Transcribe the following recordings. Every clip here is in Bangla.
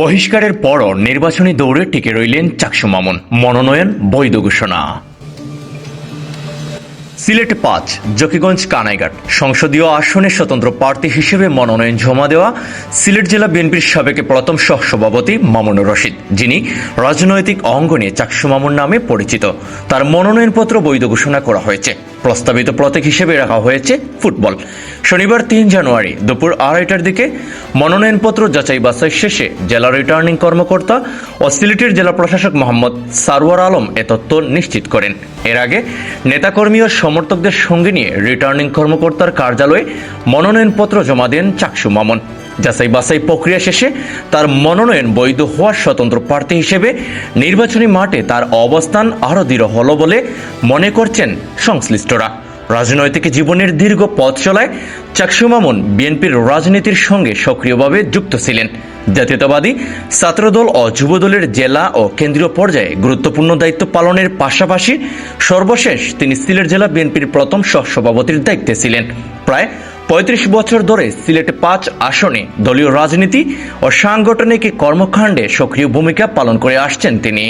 বহিষ্কারের পরও নির্বাচনী দৌড়ে টিকে রইলেন চাকসু মামুন, মনোনয়ন বৈধ ঘোষণা। সিলেট পাঁচ, জকিগঞ্জ কানাইঘাট, সংসদীয় আসনে স্বতন্ত্র প্রার্থী হিসেবে মনোনয়ন জমা দেওয়া সিলেট জেলা বিএনপির সাবেক প্রথম সহসভাপতি মামুনুর রশিদ, যিনি রাজনৈতিক অঙ্গনে চাকসু মামুন নামে পরিচিত। তার মনোনয়নপত্র বৈধ ঘোষণা করা হয়েছে। প্রস্তাবিত প্রতীক হিসেবে রাখা হয়েছে ফুটবল। শনিবার তিন জানুয়ারি দুপুর আড়াইটার দিকে মনোনয়নপত্র যাচাই বাছাই শেষে জেলা রিটার্নিং কর্মকর্তা ও সিলেটের জেলা প্রশাসক মোহাম্মদ সারওয়ার আলম এ তথ্য নিশ্চিত করেন। এর আগে নেতাকর্মী ও সমর্থকদের সঙ্গে নিয়ে রিটার্নিং কর্মকর্তার কার্যালয়ে মনোনয়নপত্র জমা দেন চাকসু মামন। যাচাই বাছাই প্রক্রিয়া শেষে তার মনোনয়ন বৈধ হওয়ার স্বতন্ত্র প্রার্থী হিসেবে নির্বাচনী মাঠে তার অবস্থান আরও দৃঢ় হল বলে মনে করছেন সংশ্লিষ্টরা। রাজনৈতিক জীবনের দীর্ঘ পথ চলায় চাকসু মামুন বিএনপির রাজনীতির সঙ্গে সক্রিয়ভাবে যুক্ত ছিলেন। জাতীয়তাবাদী ছাত্রদল ও যুবদলের জেলা ও কেন্দ্রীয় পর্যায়ে গুরুত্বপূর্ণ দায়িত্ব পালনের পাশাপাশি সর্বশেষ তিনি সিলেট জেলা বিএনপির প্রথম সহসভাপতির দায়িত্বে ছিলেন। প্রায় পঁয়ত্রিশ বছর ধরে সিলেট পাঁচ আসনে দলীয় রাজনীতি ও সাংগঠনিক কর্মকাণ্ডে সক্রিয় ভূমিকা পালন করে আসছেন তিনি।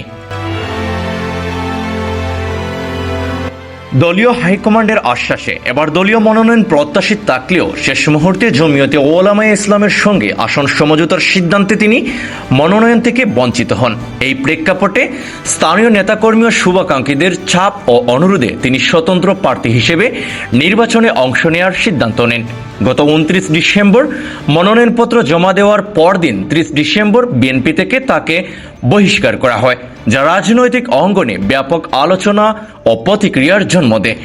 দলীয় হাইকমান্ডের আশ্বাসে এবার দলীয় মনোনয়ন প্রত্যাশিত থাকলেও শেষ মুহূর্তে জমিয়তে ওলামায়ে ইসলামের সঙ্গে আসন সমঝোতার সিদ্ধান্তে তিনি মনোনয়ন থেকে বঞ্চিত হন। এই প্রেক্ষাপটে স্থানীয় নেতাকর্মী ও শুভাকাঙ্ক্ষীদের চাপ ও অনুরোধে তিনি স্বতন্ত্র প্রার্থী হিসেবে নির্বাচনে অংশ নেওয়ার সিদ্ধান্ত নেন। গত উনত্রিশ ডিসেম্বর মনোনয়নপত্র জমা দেওয়ার পরদিন ত্রিশ ডিসেম্বর বিএনপি থেকে তাকে বহিষ্কার করা হয়। যা রাজনৈতিক অঙ্গনে ব্যাপক আলোচনা ও প্রতিক্রিয়ার জন্ম দেয়।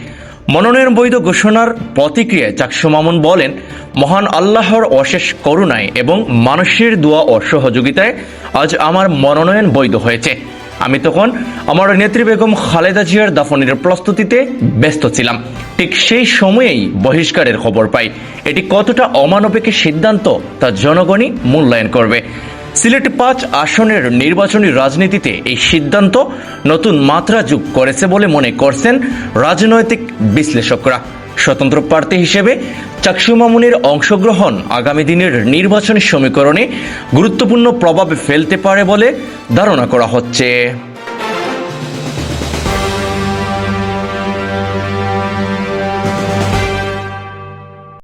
মনোনয়ন বৈধ ঘোষণার প্রতিক্রিয়ায় চাকসু মামুন বলেন, মহান আল্লাহর অশেষ করুণায় এবং মানুষের দোয়া ও সহযোগিতায় আজ আমার মনোনয়ন বৈধ হয়েছে। আমি তখন আমার নেত্রী বেগম খালেদা জিয়ার দাফনের প্রস্তুতিতে ব্যস্ত ছিলাম। ঠিক সেই সময়েই বহিষ্কারের খবর পাই। এটি কতটা অমানবিক সিদ্ধান্ত তা জনগণই মূল্যায়ন করবে। সিলেট পাঁচ আসনের নির্বাচনী রাজনীতিতে এই সিদ্ধান্ত নতুন মাত্রা যোগ করেছে বলে মনে করছেন রাজনৈতিক বিশ্লেষকরা। স্বতন্ত্র প্রার্থী হিসেবে চাকসু মামুনের অংশগ্রহণ আগামী দিনের নির্বাচনী সমীকরণে গুরুত্বপূর্ণ প্রভাব ফেলতে পারে বলে ধারণা করা হচ্ছে।